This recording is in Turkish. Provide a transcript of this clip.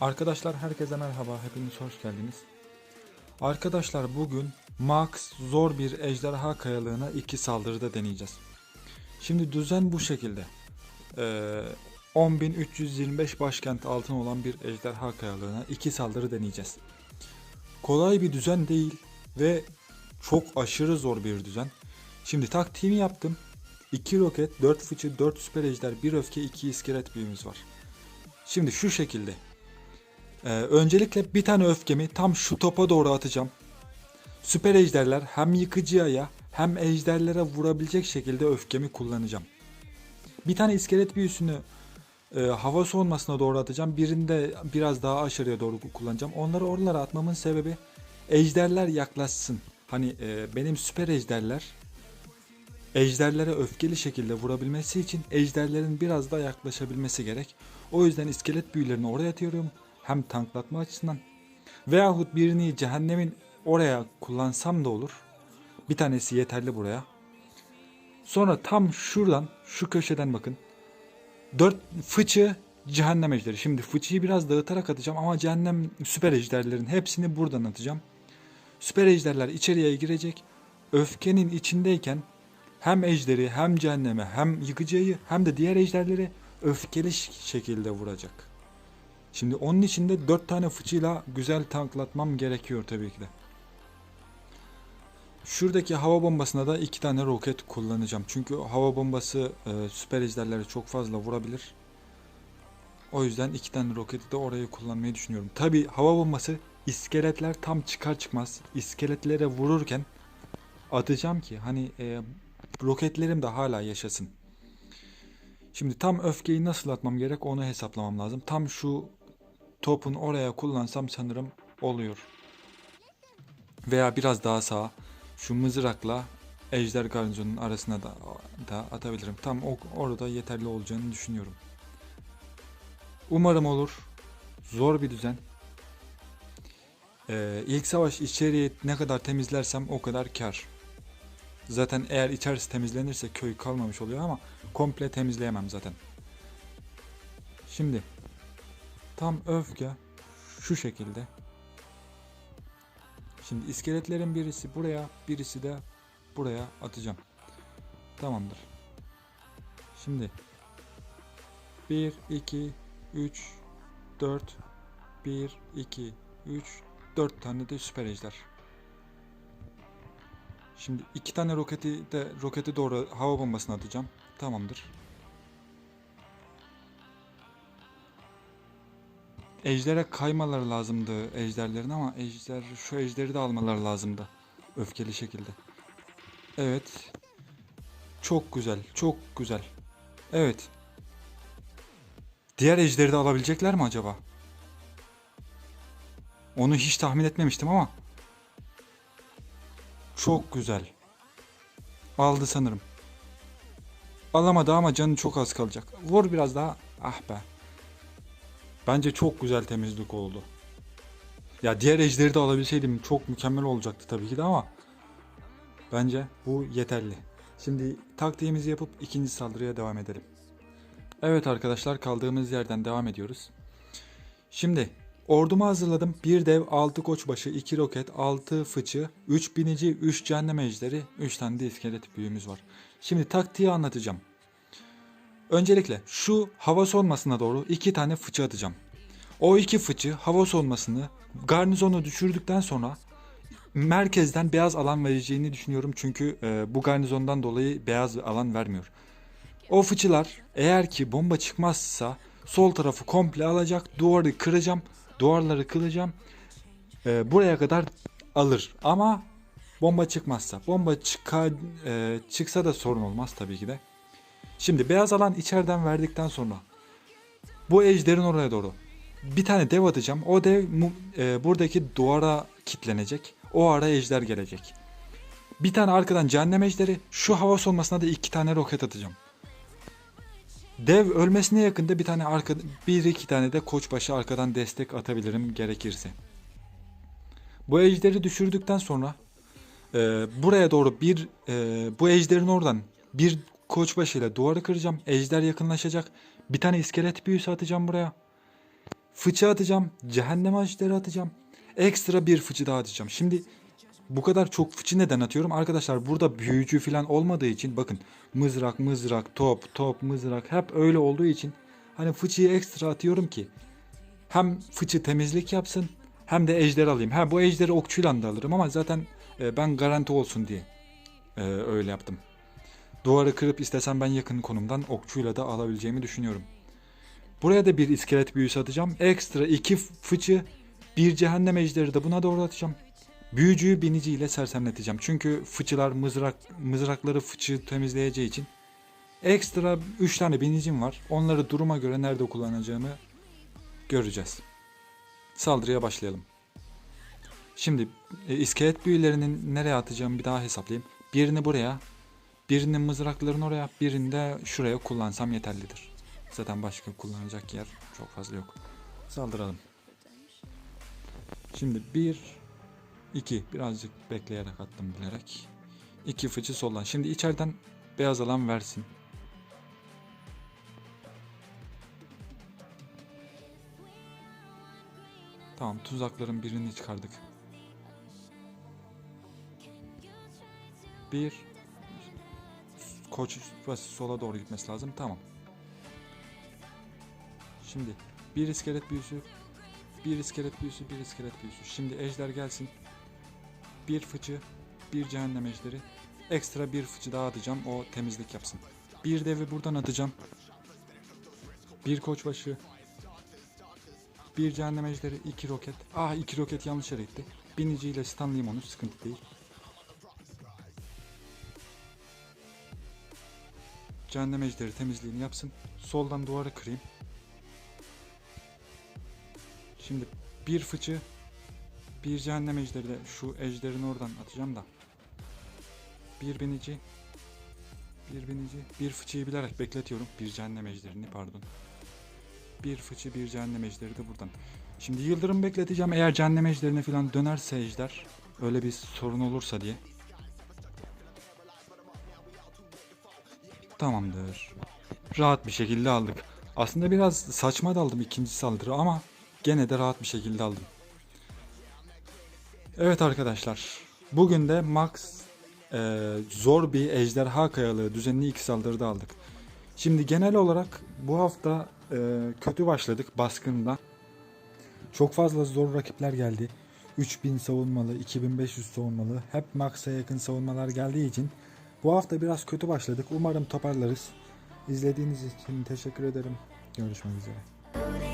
Arkadaşlar herkese merhaba, hepiniz hoş geldiniz. Arkadaşlar bugün Max zor bir ejderha kayalığına iki saldırıda deneyeceğiz. Şimdi düzen bu şekilde. Ee, 10.325 başkent altın olan bir ejderha kayalığına iki saldırı deneyeceğiz. Kolay bir düzen değil ve çok aşırı zor bir düzen. Şimdi taktiğimi yaptım. 2 roket, 4 fıçı, 4 süper ejder, 1 öfke, 2 iskelet büyümüz var. Şimdi şu şekilde. Ee, öncelikle bir tane öfkemi tam şu topa doğru atacağım. Süper ejderler hem yıkıcıya hem ejderlere vurabilecek şekilde öfkemi kullanacağım. Bir tane iskelet büyüsünü e, hava soğunmasına doğru atacağım. Birinde biraz daha aşağıya doğru kullanacağım. Onları oralara atmamın sebebi ejderler yaklaşsın. Hani e, benim süper ejderler ejderlere öfkeli şekilde vurabilmesi için ejderlerin biraz daha yaklaşabilmesi gerek. O yüzden iskelet büyülerini oraya atıyorum. Hem tanklatma açısından. Veyahut birini cehennemin oraya kullansam da olur. Bir tanesi yeterli buraya. Sonra tam şuradan, şu köşeden bakın. Dört fıçı cehennem ejderi. Şimdi fıçıyı biraz dağıtarak atacağım ama cehennem süper ejderlerin hepsini buradan atacağım. Süper ejderler içeriye girecek. Öfkenin içindeyken hem ejderi hem cehenneme hem yıkıcıyı hem de diğer ejderleri öfkeli şekilde vuracak. Şimdi onun için de 4 tane fıçıyla güzel tanklatmam gerekiyor tabii ki de. Şuradaki hava bombasına da 2 tane roket kullanacağım. Çünkü hava bombası e, süper ejderleri çok fazla vurabilir. O yüzden 2 tane roketi de oraya kullanmayı düşünüyorum. Tabii hava bombası iskeletler tam çıkar çıkmaz iskeletlere vururken atacağım ki hani e, roketlerim de hala yaşasın. Şimdi tam öfkeyi nasıl atmam gerek onu hesaplamam lazım. Tam şu topun oraya kullansam sanırım oluyor. Veya biraz daha sağa şu mızrakla ejder garnizonunun arasına da, da atabilirim. Tam o, orada yeterli olacağını düşünüyorum. Umarım olur. Zor bir düzen. Ee, ilk savaş içeriği ne kadar temizlersem o kadar kar. Zaten eğer içerisi temizlenirse köy kalmamış oluyor ama komple temizleyemem zaten. Şimdi tam öfke şu şekilde. Şimdi iskeletlerin birisi buraya, birisi de buraya atacağım. Tamamdır. Şimdi 1 2 3 4 1 2 3 4 tane de süper ejder. Şimdi iki tane roketi de rokete doğru hava bombasını atacağım. Tamamdır. Ejder'e kaymaları lazımdı ejderlerin ama ejder şu ejderi de almaları lazımdı. Öfkeli şekilde. Evet. Çok güzel. Çok güzel. Evet. Diğer ejderi de alabilecekler mi acaba? Onu hiç tahmin etmemiştim ama. Çok güzel. Aldı sanırım. Alamadı ama canı çok az kalacak. Vur biraz daha. Ah be. Bence çok güzel temizlik oldu. Ya diğer ejderi de alabilseydim çok mükemmel olacaktı tabii ki de ama bence bu yeterli. Şimdi taktiğimizi yapıp ikinci saldırıya devam edelim. Evet arkadaşlar kaldığımız yerden devam ediyoruz. Şimdi ordumu hazırladım. Bir dev, 6 koçbaşı, 2 roket, 6 fıçı, 3 binici, 3 cehennem ejderi, 3 tane de iskelet büyüğümüz var. Şimdi taktiği anlatacağım. Öncelikle şu hava soğunmasına doğru 2 tane fıçı atacağım. O iki fıçı hava soğunmasını garnizonu düşürdükten sonra merkezden beyaz alan vereceğini düşünüyorum. Çünkü e, bu garnizondan dolayı beyaz alan vermiyor. O fıçılar eğer ki bomba çıkmazsa sol tarafı komple alacak. Duvarı kıracağım. Duvarları kıracağım. Ee, buraya kadar alır. Ama bomba çıkmazsa. Bomba çıka, e, çıksa da sorun olmaz tabii ki de. Şimdi beyaz alan içeriden verdikten sonra bu ejderin oraya doğru bir tane dev atacağım. O dev e, buradaki duvara kitlenecek. O ara ejder gelecek. Bir tane arkadan cehennem ejderi. Şu hava solmasına da iki tane roket atacağım. Dev ölmesine yakında bir tane arka bir iki tane de koçbaşı arkadan destek atabilirim gerekirse. Bu ejderi düşürdükten sonra e, buraya doğru bir e, bu ejderin oradan bir koçbaşı ile duvarı kıracağım. Ejder yakınlaşacak. Bir tane iskelet büyüsü atacağım buraya. Fıçı atacağım. Cehennem ajderi atacağım. Ekstra bir fıçı daha atacağım. Şimdi bu kadar çok fıçı neden atıyorum? Arkadaşlar burada büyücü falan olmadığı için bakın mızrak mızrak top top mızrak hep öyle olduğu için hani fıçıyı ekstra atıyorum ki hem fıçı temizlik yapsın hem de ejder alayım. Ha bu ejderi okçuyla da alırım ama zaten e, ben garanti olsun diye e, öyle yaptım. Duvarı kırıp istesem ben yakın konumdan okçuyla da alabileceğimi düşünüyorum. Buraya da bir iskelet büyüsü atacağım. Ekstra iki fıçı, bir cehennem ejderi de buna doğru atacağım. Büyücüyü biniciyle sersemleteceğim. Çünkü fıçılar mızrak mızrakları fıçı temizleyeceği için ekstra 3 tane binicim var. Onları duruma göre nerede kullanacağımı göreceğiz. Saldırıya başlayalım. Şimdi e, iskelet büyülerinin nereye atacağımı bir daha hesaplayayım. Birini buraya, birinin mızrakların oraya, birini de şuraya kullansam yeterlidir. Zaten başka kullanacak yer çok fazla yok. Saldıralım. Şimdi bir, iki birazcık bekleyerek attım bilerek. İki fıçı soldan. Şimdi içeriden beyaz alan versin. Tamam tuzakların birini çıkardık. Bir koç sola doğru gitmesi lazım. Tamam. Şimdi bir iskelet büyüsü, bir iskelet büyüsü, bir iskelet büyüsü. Şimdi ejder gelsin. Bir fıçı, bir cehennem ejderi. Ekstra bir fıçı daha atacağım. O temizlik yapsın. Bir devi buradan atacağım. Bir koçbaşı. Bir cehennem ejderi, iki roket. Ah iki roket yanlış yere gitti. Biniciyle stunlayayım onu sıkıntı değil. Cehennem ejderi temizliğini yapsın. Soldan duvarı kırayım. Şimdi bir fıçı, bir cehennem ejderi de şu ejderini oradan atacağım da. Bir binici, bir binici, bir fıçıyı bilerek bekletiyorum. Bir cehennem ejderini pardon. Bir fıçı, bir cehennem ejderi de buradan. Şimdi yıldırım bekleteceğim. Eğer cehennem ejderine falan dönerse ejder, öyle bir sorun olursa diye. Tamamdır. Rahat bir şekilde aldık. Aslında biraz saçma daldım ikinci saldırı ama gene de rahat bir şekilde aldım. Evet arkadaşlar. Bugün de Max e, zor bir ejderha kayalığı düzenli iki saldırıda aldık. Şimdi genel olarak bu hafta e, kötü başladık baskında. Çok fazla zor rakipler geldi. 3000 savunmalı, 2500 savunmalı, hep Max'a yakın savunmalar geldiği için bu hafta biraz kötü başladık. Umarım toparlarız. İzlediğiniz için teşekkür ederim. Görüşmek üzere.